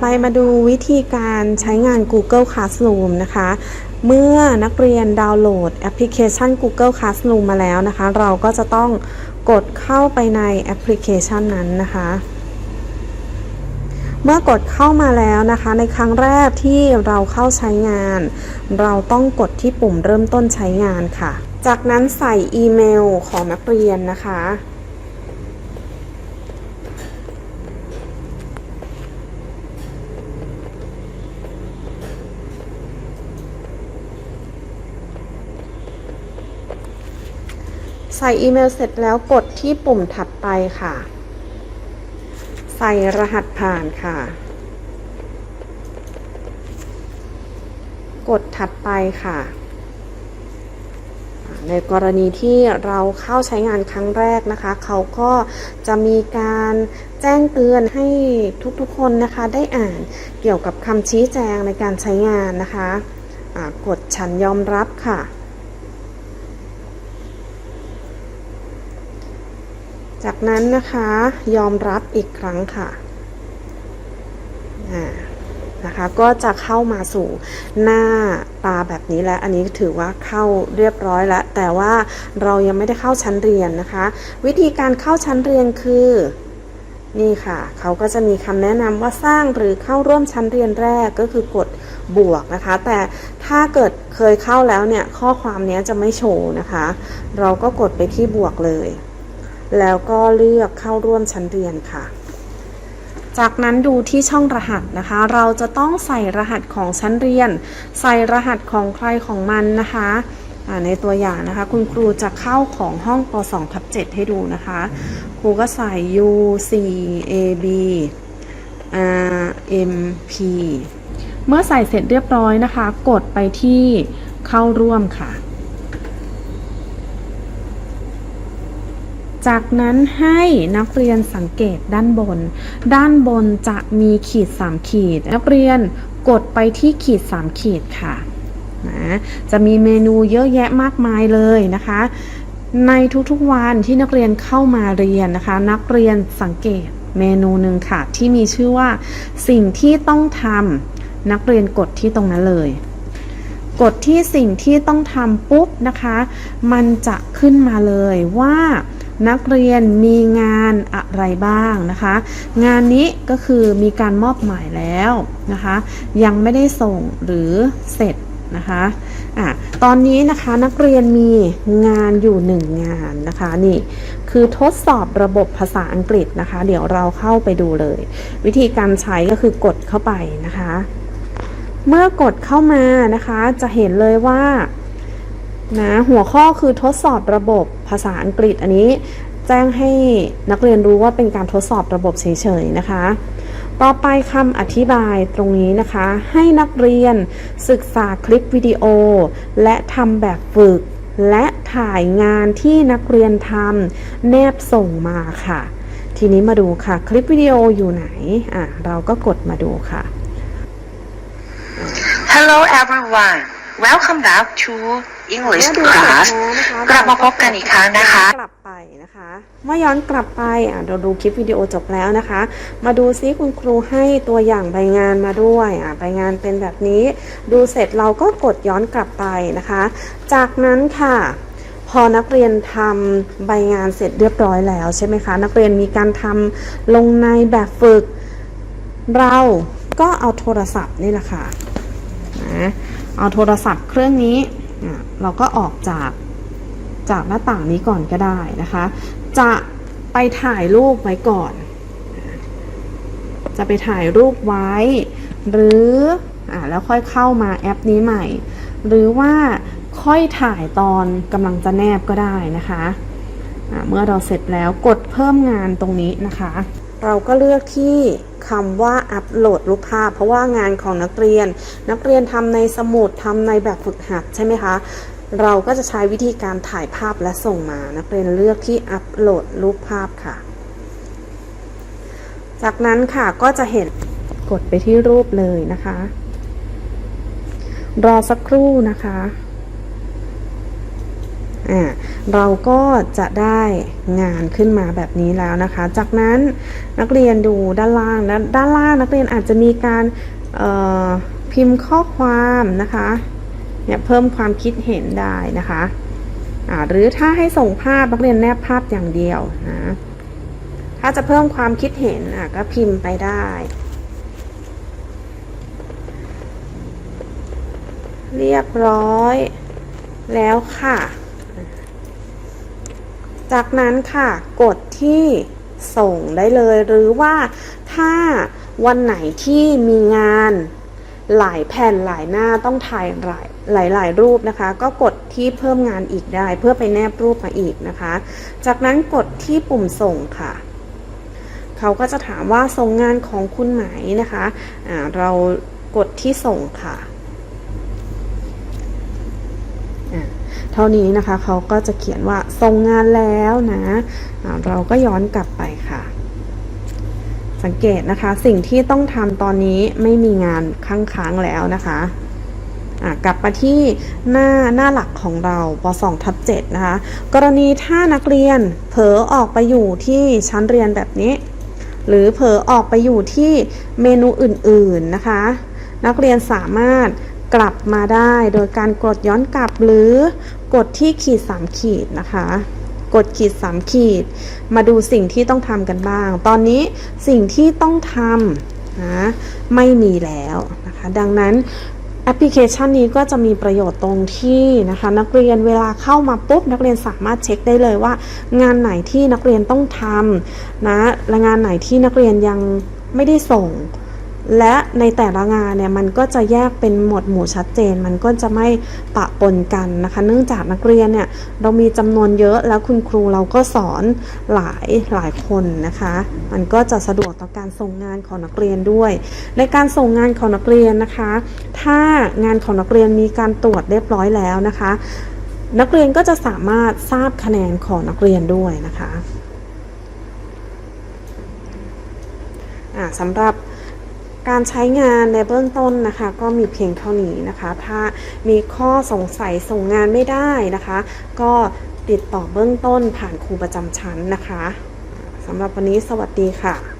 ไปมาดูวิธีการใช้งาน Google Classroom นะคะ เมื่อนักเรียนดาวน์โหลดแอปพลิเคชัน Google Classroom มาแล้วนะคะ เราก็จะต้องกดเข้าไปในแอปพลิเคชันนั้นนะคะ เมื่อกดเข้ามาแล้วนะคะ ในครั้งแรกที่เราเข้าใช้งาน เราต้องกดที่ปุ่มเริ่มต้นใช้งานค่ะ จากนั้นใส่อีเมลของนักเรียนนะคะ ใส่อีเมลเสร็จแล้วกดที่ปุ่มถัดไปค่ะ ใส่รหัสผ่านค่ะ กดถัดไปค่ะ ในกรณีที่เราเข้าใช้งานครั้งแรกนะคะ เขาก็จะมีการแจ้งเตือนให้ทุกๆคนนะคะ ได้อ่านเกี่ยวกับคำชี้แจงในการใช้งานนะคะะกดฉันยอมรับค่ะ จากนั้นนะคะยอมรับอีกครั้งค่ะนะคะก็จะเข้ามาสู่หน้าตาแบบนี้แล้ว อันนี้ถือว่าเข้าเรียบร้อยแล้ว แต่ว่าเรายังไม่ได้เข้าชั้นเรียนนะคะ วิธีการเข้าชั้นเรียนคือ นี่ค่ะ เขาก็จะมีคำแนะนำว่าสร้างหรือเข้าร่วมชั้นเรียนแรกก็คือกดบวกนะคะ แต่ถ้าเกิดเคยเข้าแล้วเนี่ยข้อความนี้จะไม่โชว์นะคะ เราก็กดไปที่บวกเลย แล้วก็เลือกเข้าร่วมชั้นเรียนค่ะ จากนั้นดูที่ช่องรหัสนะคะ เราจะต้องใส่รหัสของชั้นเรียน ใส่รหัสของใครของมันนะคะในตัวอย่างนะคะ คุณครูจะเข้าของห้องป .2 ทับ7ให้ดูนะคะ ครูก็ใส่ U C A B R M P เมื่อใส่เสร็จเรียบร้อยนะคะ กดไปที่เข้าร่วมค่ะ จากนั้นให้นักเรียนสังเกตด้านบน ด้านบนจะมีขีด 3 ขีด นักเรียนกดไปที่ขีด 3 ขีดค่ะนะจะมีเมนูเยอะแยะมากมายเลยนะคะ ในทุกๆวันที่นักเรียนเข้ามาเรียนนะคะ นักเรียนสังเกตเมนูหนึ่งค่ะ ที่มีชื่อว่า สิ่งที่ต้องทำนักเรียนกดที่ตรงนั้นเลยกดที่สิ่งที่ต้องทำปุ๊บนะคะ มันจะขึ้นมาเลยว่า นักเรียนมีงานอะไรบ้างนะคะ งานนี้ก็คือมีการมอบหมายแล้วนะคะ ยังไม่ได้ส่งหรือเสร็จนะคะอะตอนนี้นะคะนักเรียนมีงานอยู่หนึ่งงานนะคะนี่คือทดสอบระบบภาษาอังกฤษนะคะ เดี๋ยวเราเข้าไปดูเลย วิธีการใช้ก็คือกดเข้าไปนะคะ เมื่อกดเข้ามานะคะจะเห็นเลยว่า นะหัวข้อคือทดสอบระบบภาษาอังกฤษอันนี้ แจ้งให้นักเรียนรู้ว่าเป็นการทดสอบระบบเฉยๆนะคะ ต่อไปคำอธิบายตรงนี้นะคะ ให้นักเรียนศึกษาคลิปวิดีโอ และทำแบบฝึก และถ่ายงานที่นักเรียนทำแนบส่งมาค่ะ ทีนี้มาดูค่ะคลิปวิดีโออยู่ไหนอะเราก็กดมาดูค่ะ Hello everyone welcome back to English เมื่อดูเสร็จ class แล้วนะคะกลับมาพบกันอีกครั้งนะคะ กลับไปนะคะเมื่อย้อนกลับไปอะเราดูคลิปวิดีโอจบแล้วนะคะ มาดูซิคุณครูให้ตัวอย่างใบงานมาด้วยอะใบงานเป็นแบบนี้ ดูเสร็จเราก็กดย้อนกลับไปนะคะ จากนั้นค่ะพอนักเรียนทำใบงานเสร็จเรียบร้อยแล้วใช่ไหมคะ นักเรียนมีการทำลงในแบบฝึก เราก็เอาโทรศัพท์นี่แหละค่ะนะ เอาโทรศัพท์เครื่องนี้เราก็ออกจากจากหน้าต่างนี้ก่อนก็ได้นะคะ จะไปถ่ายรูปไว้ก่อน จะไปถ่ายรูปไว้ หรืออแล้วค่อยเข้ามาแอปนี้ใหม่ หรือว่าค่อยถ่ายตอนกำลังจะแนบก็ได้นะคะอ่าเมื่อเราเสร็จแล้วกดเพิ่มงานตรงนี้นะคะ เราก็เลือกที่ คำว่าอัปโหลดรูปภาพ เพราะว่างานของนักเรียน นักเรียนทำในสมุดทำในแบบฝึกหัดใช่ไหมคะเราก็จะใช้วิธีการถ่ายภาพและส่งมา นักเรียนเลือกที่อัปโหลดรูปภาพค่ะ จากนั้นค่ะก็จะเห็นกดไปที่รูปเลยนะคะ รอสักครู่นะคะ อ่าเราก็จะได้งานขึ้นมาแบบนี้แล้วนะคะ จากนั้นนักเรียนดูด้านล่างนะด้านล่างนักเรียนอาจจะมีการพิมพ์ข้อความนะคะเนี่ยเพิ่มความคิดเห็นได้นะคะอ่าหรือถ้าให้ส่งภาพนักเรียนแนบภาพอย่างเดียวนะถ้าจะเพิ่มความคิดเห็นอะก็พิมพ์ไปได้เรียบร้อยแล้วค่ะ จากนั้นค่ะกดที่ส่งได้เลยหรือว่าถ้าวันไหนที่มีงานหลายแผ่นหลายหน้าต้องถ่ายหลายหลายหลายรูปนะคะ ก็กดที่เพิ่มงานอีกได้ เพื่อไปแนบรูปมาอีกนะคะ จากนั้นกดที่ปุ่มส่งค่ะ เขาก็จะถามว่าส่งงานของคุณไหมนะคะะเรากดที่ส่งค่ะอะ ท่านี้นะคะเขาก็จะเขียนว่าส่งงานแล้วนะะเราก็ย้อนกลับไปค่ะ สังเกตนะคะสิ่งที่ต้องทำตอนนี้ไม่มีงานค้างค้างๆแล้วนะคะอะกลับมาที่หน้าหน้าหลักของเราป 2 ทับ7นะคะ กรณีถ้านักเรียนเผลอออกไปอยู่ที่ชั้นเรียนแบบนี้ หรือเผลอออกไปอยู่ที่เมนูอื่นๆนะคะ นักเรียนสามารถ กลับมาได้โดยการกดย้อนกลับหรือกดที่ขีด 3 ขีดนะคะ กดขีด 3 ขีด มาดูสิ่งที่ต้องทำกันบ้าง ตอนนี้สิ่งที่ต้องทำนะไม่มีแล้วนะคะ ดังนั้นแอปพลิเคชันนี้ก็จะมีประโยชน์ตรงที่นะคะ นักเรียนเวลาเข้ามาปุ๊บนักเรียนสามารถเช็คได้เลยว่า งานไหนที่นักเรียนต้องทำนะและงานไหนที่นักเรียนยังไม่ได้ส่ง และในแต่ละงานเนี่ยมันก็จะแยกเป็นหมวดหมู่ชัดเจน มันก็จะไม่ปะปนกันนะคะ เนื่องจากนักเรียนเนี่ยเรามีจำนวนเยอะแล้วคุณครูเราก็สอนหลายหลายคนนะคะ มันก็จะสะดวกต่อการส่งงานของนักเรียนด้วย ในการส่งงานของนักเรียนนะคะ ถ้างานของนักเรียนมีการตรวจเรียบร้อยแล้วนะคะ นักเรียนก็จะสามารถทราบคะแนนของนักเรียนด้วยนะคะสำหรับ การใช้งานในเบื้องต้นนะคะ ก็มีเพียงเท่านี้นะคะ ถ้ามีข้อสงสัยส่งงานไม่ได้นะคะ ก็ติดต่อเบื้องต้นผ่านครูประจำชั้นนะคะสำหรับวันนี้สวัสดีค่ะ